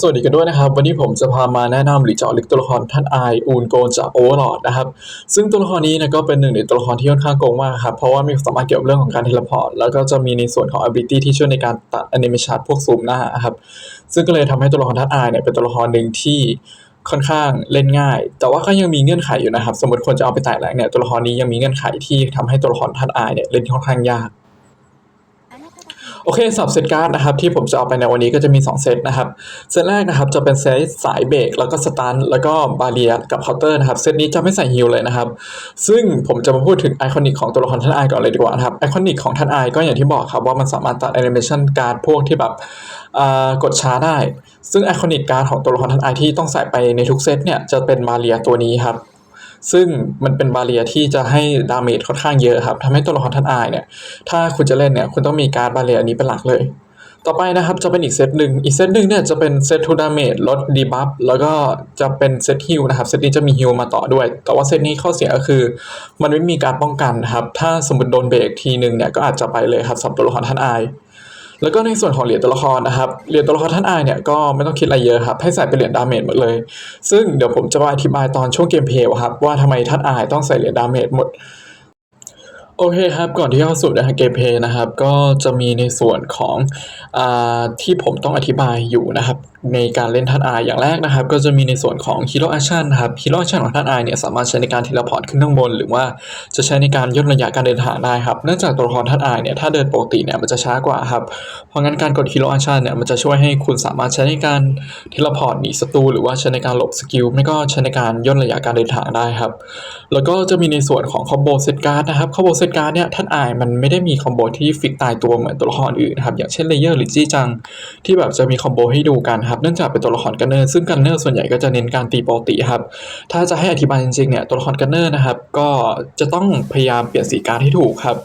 สวัสดีกันด้วยนะครับ วันนี้ผมจะพามาแนะนำหรือเจาะลึกตัวละครท่านไออูนโกนจากโอเวอร์ลอดนะครับ ซึ่งตัวละครนี้นะก็เป็นหนึ่งในตัวละครที่ค่อนข้างโกงมากครับ เพราะว่ามีความสามารถเกี่ยวกับเรื่องของการเทเลพอร์ต แล้วก็จะมีในส่วนของ ability ที่ช่วยในการตัดแอนิเมชันพวกซูมหน้าครับ ซึ่งก็เลยทำให้ตัวละครท่านไอเนี่ยเป็นตัวละครหนึ่งที่ค่อนข้างเล่นง่าย แต่ว่าก็ยังมีเงื่อนไขอยู่นะครับ สมมติคนจะเอาไปไต่แรงเนี่ยตัวละครนี้ยังมีเงื่อนไขที่ทำให้ตัวละครท่านไอเนี่ยเล่นค่อนข้างยาก โอเคสับเซตการ์ดนะครับที่ผมจะเอาไปในวันนี้ก็จะมี 2 เซตนะครับ เซตแรกนะครับจะเป็นเซตสายเบรกแล้วก็สตันแล้วก็บาเรียกับเคาน์เตอร์นะครับ เซตนี้จะไม่ใส่ฮิลเลยนะครับ ซึ่งผมจะมาพูดถึงไอคอนิกของตัวละครท่านไอก่อนเลยดีกว่านะครับไอคอนิกของท่านไอก็อย่างที่บอกครับว่ามันสามารถตัดแอนิเมชันการ์ดพวกที่แบบกดช้าได้ ซึ่งไอคอนิกการ์ดของตัวละครท่านไอที่ต้องใส่ไปในทุกเซตเนี่ยจะเป็นบาเรียตัวนี้ครับ ซึ่งมันเป็นบาเรียที่จะให้ดาเมจค่อนข้างเยอะครับทำให้ตัวละครท่านอายเนี่ย ถ้าคุณจะเล่นเนี่ยคุณต้องมีการบาเรียอันนี้เป็นหลักเลย ต่อไปนะครับจะเป็นอีกเซตหนึ่งอีกเซตหนึ่งเนี่ยจะเป็นเซตทูดาเมจลดดีบัฟแล้วก็จะเป็นเซตฮิลนะครับเซตนี้จะมีฮิลมาต่อด้วย แต่ว่าเซตนี้ข้อเสียก็คือ มันไม่มีการป้องกันนะครับถ้าสมมติโดนเบรกทีหนึ่งเนี่ยก็อาจจะไปเลยครับสำหรับตัวละครท่านอาย แล้วก็ในส่วนของเหรียญตัวละครนะครับ เหรียญตัวละครท่านอายเนี่ยก็ไม่ต้องคิดอะไรเยอะครับ ให้ใส่เป็นเหรียญดาเมจหมดเลย ซึ่งเดี๋ยวผมจะมาอธิบายตอนช่วงเกมเพลย์ครับว่าทำไมท่านอายต้องใส่เหรียญดาเมจหมด โอเคครับ ก่อนที่เข้าสู่นะเกมเพย์นะครับ ก็จะมีในส่วนของอาที่ผมต้องอธิบายอยู่นะครับ ในการเล่นท่านอายอย่างแรกนะครับ ก็จะมีในส่วนของฮีโร่แอคชั่นครับฮีโร่แอคชั่นของท่านอายเนี่ยสามารถใช้ในการเทเลพอร์ตขึ้นข้างบน หรือว่าจะใช้ในการย่นระยะการเดินทางได้ครับ เนื่องจากตัวละครท่านอายเนี่ยถ้าเดินปกติเนี่ยมันจะช้ากว่าครับ เพราะงั้นการกดฮีโร่แอคชั่นเนี่ยมันจะช่วยให้คุณสามารถใช้ในการเทเลพอร์ตหนีศัตรูหรือว่าใช้ในการหลบสกิลไม่ก็ใช้ในการย่นระยะการเดินทางได้ครับ แล้วก็จะมีในส่วนของคอมโบเซตการ์ดนะครับคอมโบเซตการ์ดเนี่ยท่านอายมันไม่ได้มีคอมโบที่ฟิกตายตัวเหมือนตัวละครอื่นนะครับอย่างเช่นเลเยอร์หรือจี้จัง ที่แบบจะมีคอมโบให้ดูกันครับเนื่องจากเป็นตัวละครกันเนอร์ซึ่งกันเนอร์ส่วนใหญ่ก็จะเน้นการตีปกติครับถ้าจะให้อธิบายจริงๆเนี่ยตัวละครกันเนอร์นะครับก็จะต้องพยายามเปลี่ยนสีการ์ดให้ถูกครับ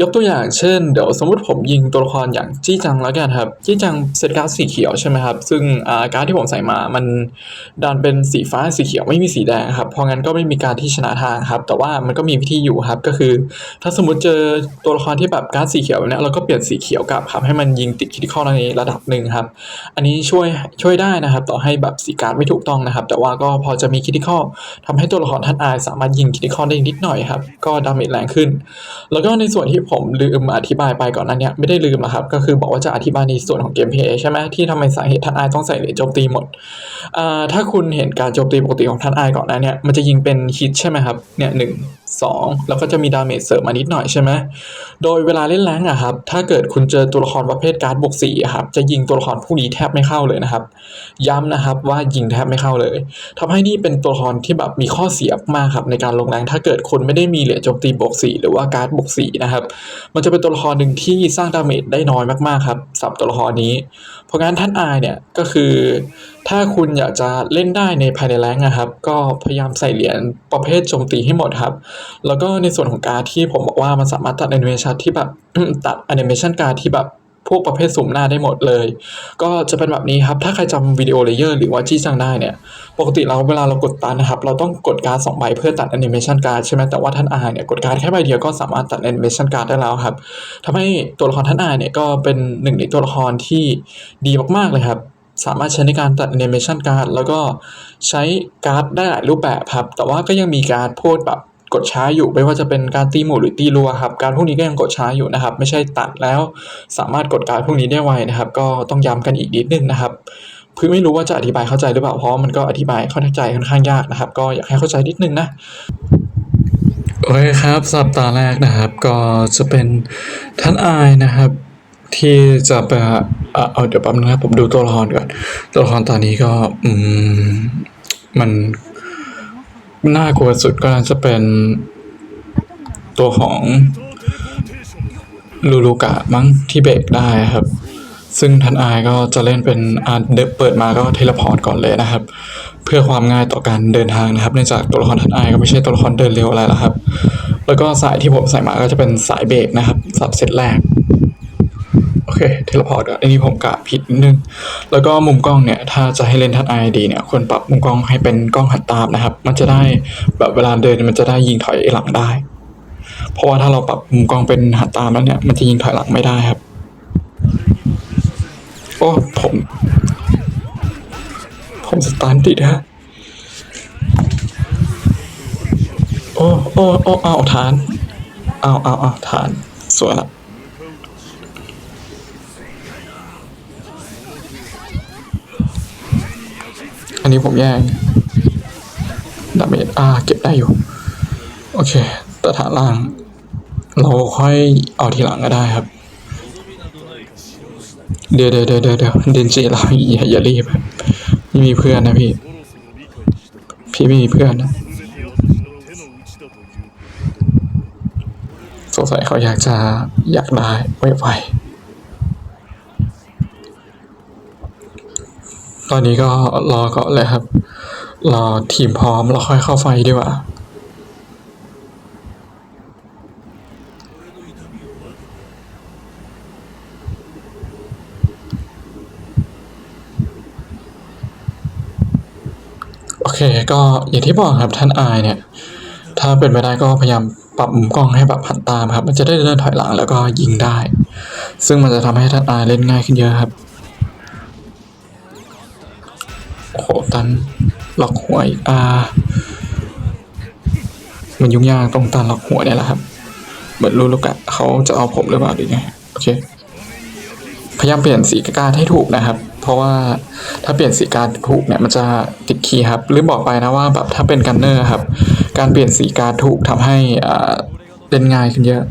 ยกตัวอย่างเช่น เดี๋ยวสมมติผมยิงตัวละครอย่างจี้จังแล้วกันครับ จี้จังเซตการ์ดสีเขียวใช่ไหมครับ ซึ่งาการ์ดที่ผมใส่มา มันดันเป็นสีฟ้าสีเขียวไม่มีสีแดงครับ เพราะงั้นก็ไม่มีการที่ชนะทางครับ แต่ว่ามันก็มีวิธีอยู่ครับ ก็คือ ถ้าสมมติเจอตัวละครที่แบบการ์ดสีเขียวแบบเนี้ยเราก็เปลี่ยนสีเขียวกลับครับให้มันยิงติดคิดข้อในระดับหนึ่งครับ อันนี้ช่วยช่วยได้นะครับ ต่อให้แบบสีการ์ดไม่ถูกต้องนะครับ แต่ว่าก็พอจะมีคิดข้อทำให้ตัวละครท่านอายสามารถยิงคิดข้อได้นิดหน่อยครับ ก็ดาเมจแรงขึ้น แล้วก็ในส่วนที่ผมลืมอธิบายไปก่อนนั้นเนี่ยไม่ได้ลืมนะครับ ก็คือบอกว่าจะอธิบายในส่วนของเกมเพลย์ใช่ไหมที่ทำไมสาเหตุท่านอายต้องใส่เหรียญโจมตีหมดอ่าถ้าคุณเห็นการโจมตีปกติของท่านอายก่อนนั้นเนี่ยมันจะยิงเป็นฮิตใช่ไหมครับเนี่ยหนึ่ง สองแล้วก็จะมีดาเมจเสริมมานิดหน่อยใช่ไหมโดยเวลาเล่นแรงอะครับ ถ้าเกิดคุณเจอตัวละครประเภทการ์ดบวกสี่อะครับ จะยิงตัวละครพวกนี้แทบไม่เข้าเลยนะครับ ย้ำนะครับว่ายิงแทบไม่เข้าเลยทำให้นี่เป็นตัวละครที่แบบมีข้อเสียมากครับในการลงแรง ถ้าเกิดคุณไม่ได้มีเหรียญโจมตีบวกสี่หรือว่าการ์ดบวกสี่นะครับ มันจะเป็นตัวละครหนึ่งที่สร้างดาเมจได้น้อยมากๆครับสำหรับตัวละครนี้ เพราะงั้นท่านอายเนี่ยก็คือ ถ้าคุณอยากจะเล่นได้ในภายในแรงนะครับ ก็พยายามใส่เหรียญประเภทโจมตีให้หมดครับ แล้วก็ในส่วนของการที่ผมบอกว่ามันสามารถตัดแอนิเมชันที่แบบตัดแอนิเมชันการที่แบบพวกประเภทสุ่มหน้าได้หมดเลย ก็จะเป็นแบบนี้ครับ ถ้าใครจำวิดีโอเลเยอร์หรือว่าจี้จังได้เนี่ย ปกติเราเวลาเรากดตันนะครับ เราต้องกดการ์ดสองใบเพื่อตัดแอนิเมชันการ์ดใช่ไหมแต่ว่าท่านอายเนี่ยกดการ์ดแค่ใบเดียวก็สามารถตัดแอนิเมชันการ์ดได้แล้วครับทำให้ตัวละครท่านอายเนี่ยก็เป็นหนึ่งในตัวละครที่ดีมากๆเลยครับ สามารถใช้ในการตัดแอนิเมชันการ์ดแล้วก็ใช้การ์ดได้หลายรูปแบบครับ แต่ว่าก็ยังมีการพูดแบบกดช้าอยู่ไม่ว่าจะเป็นการตีหมู่หรือตีรัวครับ การพวกนี้ก็ยังกดช้าอยู่นะครับ ไม่ใช่ตัดแล้ว สามารถกดการพวกนี้ได้ไวนะครับ ก็ต้องย้ำกันอีกนิดนึงนะครับเพื่อไม่รู้ว่าจะอธิบายเข้าใจหรือเปล่าเพราะมันก็อธิบายเข้าใจค่อนข้างยากนะครับ ก็อยากให้เข้าใจนิดนึงนะโอเคครับสัปดาห์แรกนะครับ ก็จะเป็นท่านอายนะครับ ที่จะไปเอ่อเอาเดี๋ยวแป๊บนึงนะครับผมดูตัวละครก่อน ตัวละครตอนนี้ก็ อืม มันน่ากลัวสุดก็น่าจะเป็นตัวของลูลูกะมั้งที่เบรกได้ครับ ซึ่งท่านอายก็จะเล่นเป็นอาเดเปิดมาก็เทเลพอร์ตก่อนเลยนะครับ เพื่อความง่ายต่อการเดินทางนะครับเนื่องจากตัวละครท่านอายก็ไม่ใช่ตัวละครเดินเร็วอะไรแล้วครับ แล้วก็สายที่ผมใส่มาก็จะเป็นสายเบรกนะครับสับเซตแรก โอเคเทเลพอร์ตอันนี้ผมกะผิดนิดนึง แล้วก็มุมกล้องเนี่ย ถ้าจะให้เล่นทัดไอดีเนี่ยควรปรับมุมกล้องให้เป็นกล้องหันตามนะครับ มันจะได้แบบเวลาเดินมันจะได้ยิงถอยหลังได้ เพราะว่าถ้าเราปรับมุมกล้องเป็นหันตามแล้วเนี่ยมันจะยิงถอยหลังไม่ได้ครับ โอ้ผม ผมสตาร์ทติดฮะโอ้โอ้โอ้เอาฐานเอาเอาเอาฐานสวยละ อันนี้ผมแย่งดาเมจอ่าเก็บได้อยู่ โอเคแต่ฐานล่าง เราค่อยเอาทีหลังก็ได้ครับ เดี๋ยวเดี๋ยวเดี๋ยวเดี๋ยวเดี๋ยวเดนจิเราอย่าอย่ารีบครับไม่มีเพื่อนนะพี่ พี่ไม่มีเพื่อนนะสงสัยเขาอยากจะอยากได้ไวไว ตอนนี้ก็รอก่อนเลยครับ รอทีมพร้อมแล้วค่อยเข้าไฟดีกว่าโอเคก็อย่างที่บอกครับท่านอายเนี่ย ถ้าเป็นไปได้ก็พยายามปรับมุมกล้องให้แบบหันตามครับ มันจะได้เดินถอยหลังแล้วก็ยิงได้ ซึ่งมันจะทำให้ท่านอายเล่นง่ายขึ้นเยอะครับ โอ้โหตันล็อกหัวอีกอ่า มันยุ่งยากตรงตันล็อกหัวเนี่ยแหละครับ เหมือนรู้ลูกอะเขาจะเอาผมหรือเปล่าหรือไงโอเค พยายามเปลี่ยนสีการดให้ถูกนะครับ เพราะว่าถ้าเปลี่ยนสีการดถูกเนี่ยมันจะติดคีย์ครับลืมบอกไปนะว่าแบบถ้าเป็นกันเนอร์ครับ การเปลี่ยนสีการดถูกทำให้อ่าเล่นง่ายขึ้นเยอะ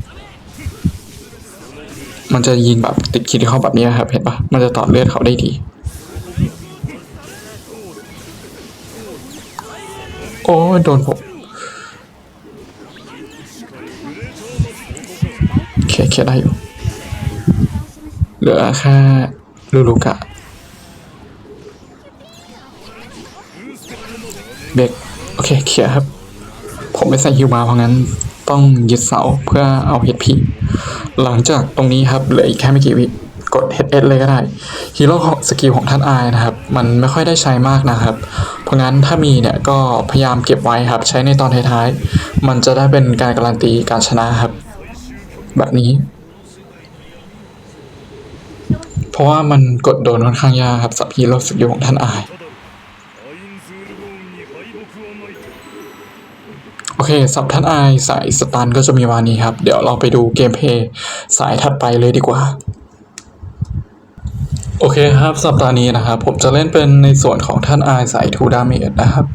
มันจะยิงแบบติดคีย์ที่เขาแบบนี้ครับเห็นปะมันจะต่อเลือดเขาได้ดี อ้ยโดนผมเคเคได้อยู่ เหลือแค่ลูลูกะเบรกโอเคเคลียร์ครับ ผมไม่ใส่ฮิวมาเพราะงั้นต้องยึดเสาเพื่อเอา HP หลังจากตรงนี้ครับเหลืออีกแค่ไม่กี่วิกด HS เลยก็ได้ฮีโร่ของสกิลของท่านอายนะครับ มันไม่ค่อยได้ใช้มากนะครับ ราะงั้นถ้ามีเนี่ยก็พยายามเก็บไว้ครับใช้ในตอนท้ายๆ มันจะได้เป็นการการันตีการชนะครับ แบบนี้ เพราะว่ามันกดโดนค่อนข้างยากครับสับฮีโร่สกิลของท่านอาย โอเคสับท่านอายสายสตันก็จะมีวานี้ครับ เดี๋ยวเราไปดูเกมเพย์สายถัดไปเลยดีกว่า โอเคครับสัปดาห์นี้นะครับผมจะเล่นเป็นในส่วนของท่านอายสายทูดาเมจนะครับ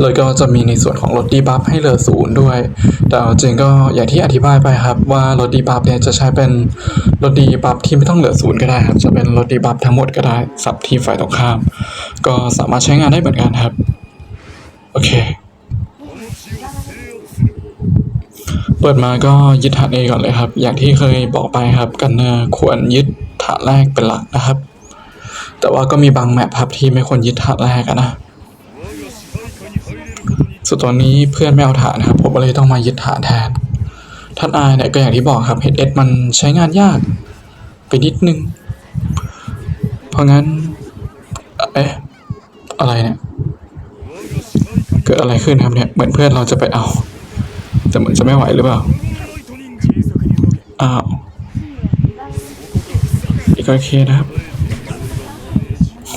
แล้วก็จะมีในส่วนของลดดีบัฟให้เหลือศูนย์ด้วย แต่จริงก็อย่างที่อธิบายไปครับว่าลดดีบัฟเนี่ยจะใช้เป็นลดดีบัฟที่ไม่ต้องเหลือศูนย์ก็ได้ครับจะเป็นลดดีบัฟทั้งหมดก็ได้สับที่ฝ่ายตรงข้าม ก็สามารถใช้งานได้เหมือนกันครับ โอเค เปิดมาก็ยึดฐาน A ก่อนเลยครับ อย่างที่เคยบอกไปครับกันเนอร์ควรยึดฐานแรกเป็นหลักนะครับ แต่ว่าก็มีบางแมปครับที่ไม่ควรยึดฐานแรกนะส่วนตอนนี้เพื่อนไม่เอาฐานครับผมก็เลยต้องมายึดฐานแทน ท่านอายเนี่ยก็อย่างที่บอกครับ HS มันใช้งานยากไปนิดนึง เพราะงั้น เอ๊ะ อะไรเนี่ย เกิดอะไรขึ้นครับเนี่ย เหมือนเพื่อนเราจะไปเอา แต่เหมือนจะไม่ไหวหรือเปล่า อ้าว อีกโอเคนะครับ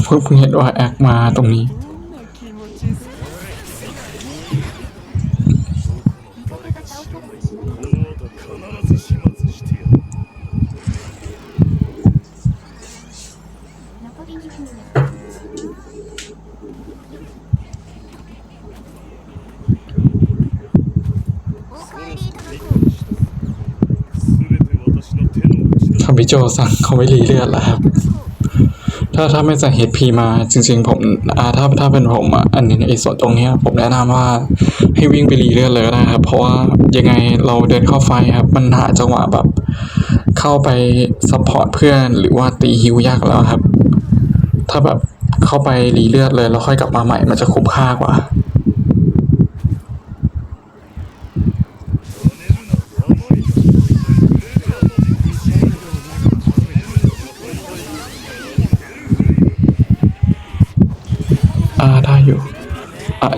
เพิ่งเห็นว่าแอคมาตรงนี้ ทำวิโจสั่งเขาไม่รีเลือดแล้วครับ ถ้าถ้าไม่ใส่เฮดพีมาจริง ๆ ผมอ่าถ้าถ้าเป็นผมอันนี้ไอ้ส่วนตรงเนี้ยผมแนะนำว่าให้วิ่งไปรีเลือดเลยนะครับ เพราะว่ายังไงเราเดินเข้าไฟครับ มันหาจังหวะแบบ เข้าไปซัพพอร์ตเพื่อนหรือว่าตีฮิวยากแล้วครับ ถ้าแบบเข้าไปรีเลือดเลยแล้วค่อยกลับมาใหม่มันจะคุ้มค่ากว่า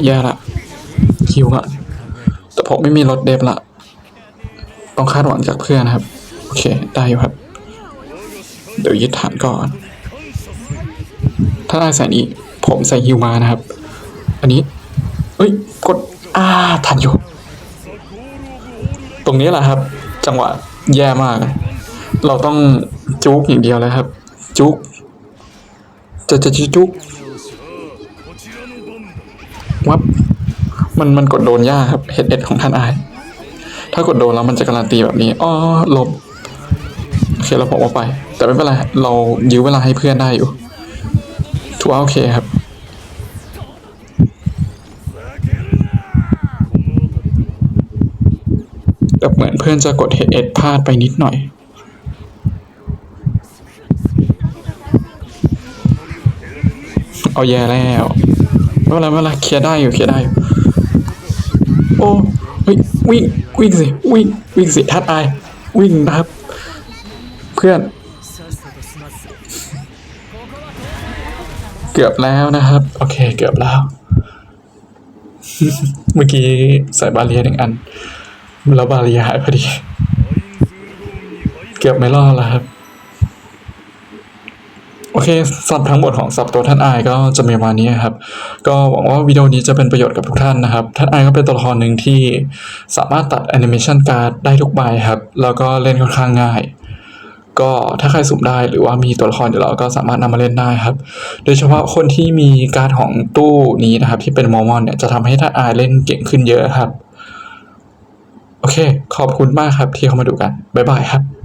แย่ละคิวอะแต่ผมไม่มีรถเดบละต้องคาดหวังจากเพื่อนนะครับ โอเค ได้อยู่ครับ เดี๋ยวยึดฐานก่อน ถ้าได้ใส่นี้ผมใส่ฮิวมานะครับ อันนี้ เอ้ย กดอ่าทันอยู่ ตรงนี้แหละครับ จังหวะแย่มาก เราต้องจุกอย่างเดียวเลยครับ จุกจะจะจุก วับมันมันกดโดนยากครับเฮดเอ็ดของท่านอาย ถ้ากดโดนแล้วมันจะการันตีแบบนี้อ๋อลบโอเคเราผมว่าไป แต่ไม่เป็นไร เรายื้อเวลาให้เพื่อนได้อยู่ถือว่าโอเคครับแบบเหมือนเพื่อนจะกดเฮดเอ็ดพลาดไปนิดหน่อยเอาแย่แล้ว ไม่เป็นไรไม่เป็นไรเคลียร์ได้อยู่เคลียร์ได้อยู่โอ้เฮ้ยวิ่งวิ่งสิวิ่งวิ่งสิทัดอายวิ่งนะครับ เพื่อน เกือบแล้วนะครับ โอเค เกือบแล้ว เมื่อกี้ใส่บาเรียหนึ่งอัน แล้วบาเรียหายพอดี เกือบไม่รอดแล้วครับ โอเคสับทั้งหมดของสับตัวท่านไอก็จะมีประมาณนี้ครับ ก็หวังว่าวิดีโอนี้จะเป็นประโยชน์กับทุกท่านนะครับ ท่านไอก็เป็นตัวละครหนึ่งที่สามารถตัดแอนิเมชันการ์ดได้ทุกใบครับ แล้วก็เล่นค่อนข้างง่าย ก็ถ้าใครสุ่มได้หรือว่ามีตัวละครอยู่แล้วก็สามารถนำมาเล่นได้ครับ โดยเฉพาะคนที่มีการ์ดของตู้นี้นะครับ ที่เป็นมอมอนเนี่ยจะทำให้ท่านไอเล่นเก่งขึ้นเยอะครับ โอเค ขอบคุณมากครับที่เข้ามาดูกันบ๊ายบายครับ